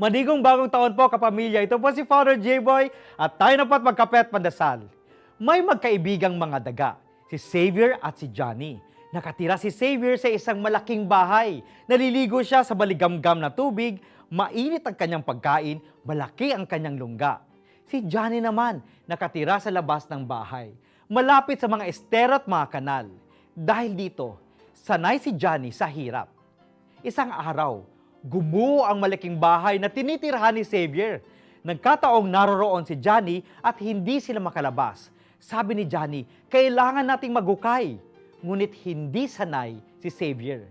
Manigong bagong taon po kapamilya. Ito po si Father J-Boy at tayo na po at magkape at pandasal. May magkaibigang mga daga, si Xavier at si Johnny. Nakatira si Xavier sa isang malaking bahay. Naliligo siya sa baligamgam na tubig, mainit ang kanyang pagkain, malaki ang kanyang lungga. Si Johnny naman, nakatira sa labas ng bahay, malapit sa mga estero at mga kanal. Dahil dito, sanay si Johnny sa hirap. Isang araw, gumuho ang malaking bahay na tinitirhan ni Xavier. Nagkataong naroroon si Johnny at hindi sila makalabas. Sabi ni Johnny, kailangan nating maghukay. Ngunit hindi sanay si Xavier.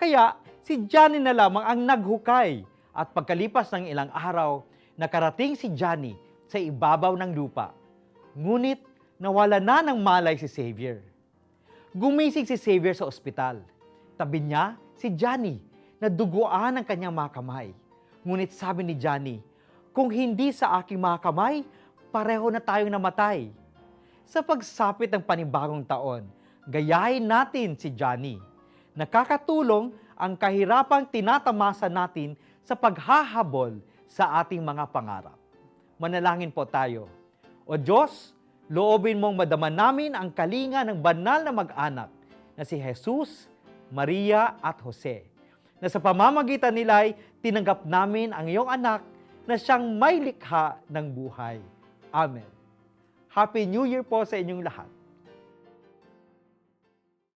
Kaya si Johnny na lamang ang naghukay. At pagkalipas ng ilang araw, nakarating si Johnny sa ibabaw ng lupa. Ngunit nawala na ng malay si Xavier. Gumising si Xavier sa ospital. Tabi niya si Johnny na duguan ang kanyang mga kamay. Ngunit sabi ni Johnny, kung hindi sa aking mga kamay, pareho na tayong namatay. Sa pagsapit ng panibagong taon, gayahin natin si Johnny. Nakakatulong ang kahirapang tinatamasa natin sa paghahabol sa ating mga pangarap. Manalangin po tayo. O Diyos, loobin mong madama namin ang kalinga ng banal na mag-anak na si Jesus, Maria at Jose, na sa pamamagitan nila'y tinanggap namin ang iyong anak na siyang may likha ng buhay. Amen. Happy New Year po sa inyong lahat.